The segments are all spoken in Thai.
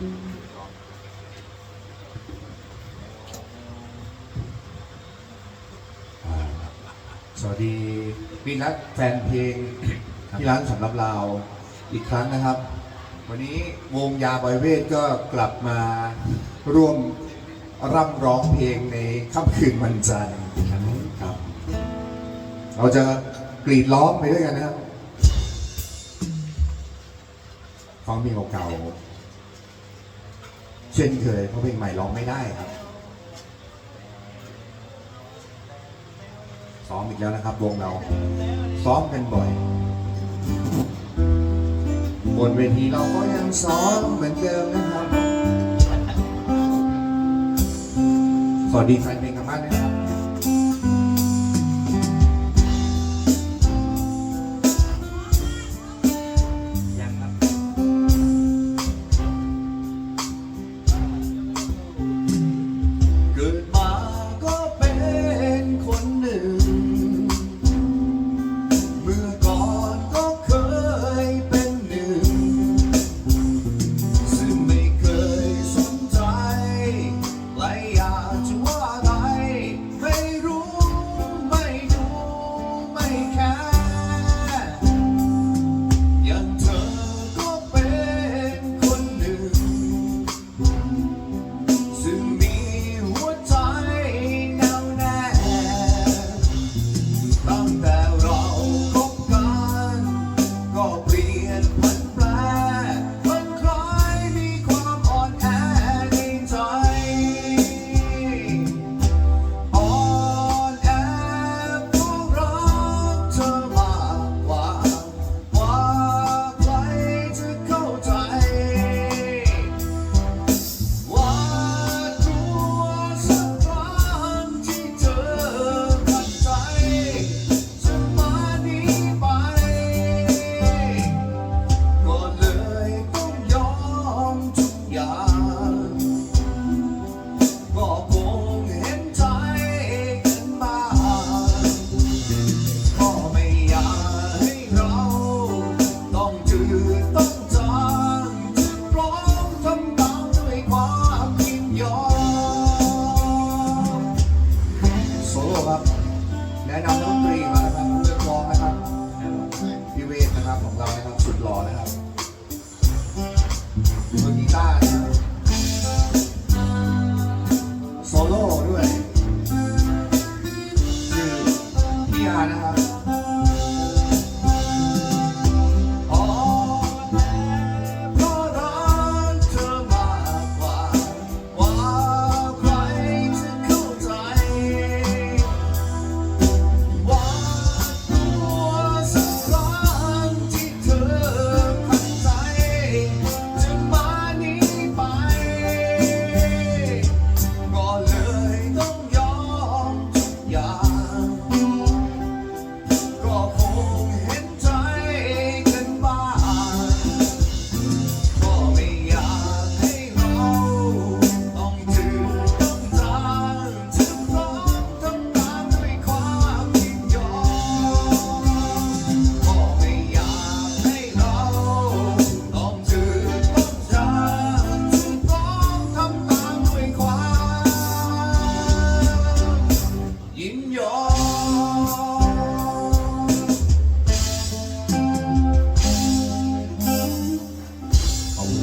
สวัสดีพี่นัทแฟนเพลงที่ร้านสำรับเราอีกครั้งนะครับ วันนี้วงยาบอยเวทก็กลับมาร่วมร่ำร้องเพลงในค่ำคืนวันจันทร์ครับ เราจะกรีดร้องไปด้วยกันนะครับฟังเพลงเก่าๆ เช่นเคยเพราะเพลงใหม่ร้องไม่ได้ครับซ้อมอีกแล้วนะครับวงเราซ้อมกันบ่อย บนเวทีเราก็ยังซ้อมเหมือนเดิมนะครับ สวัสดีแฟนเพลงกันบ้ ครับแนะนำน้องตรีมา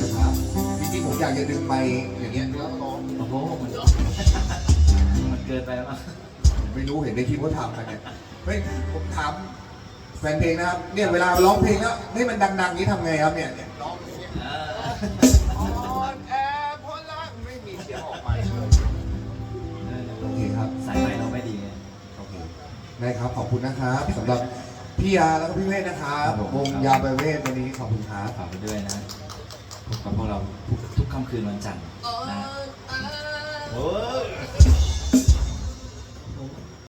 นะครับจริงๆผมอยากจะดึงไปอย่างเงี้ยแล้วร้องโอ้โหมันมันเกินไปมั้งผมไม่รู้เห็นในคลิปเขาทำกันเนี่ยเฮ้ยผมถามแฟนเพลงนะครับเนี่ยเวลาร้องเพลงแล้วให้มันดังๆนี้ทำไงครับเนี่ยเนี่ยร้องอย่างเงี้ยเอออ่อนแอเพราะรักไม่มีเสียงออกไปโอเคครับสายไฟเราไม่ดีไงโอเคได้ครับขอบคุณนะครับสำหรับพี่ยาแล้วก็พี่เวทนะครับครับผมวงยาใบเวทวันนี้ขอบคุณครับฝากไปด้วยนะ พบกับพวกเราทุกค่ำคืนวันจันทร์นะ โอ้ย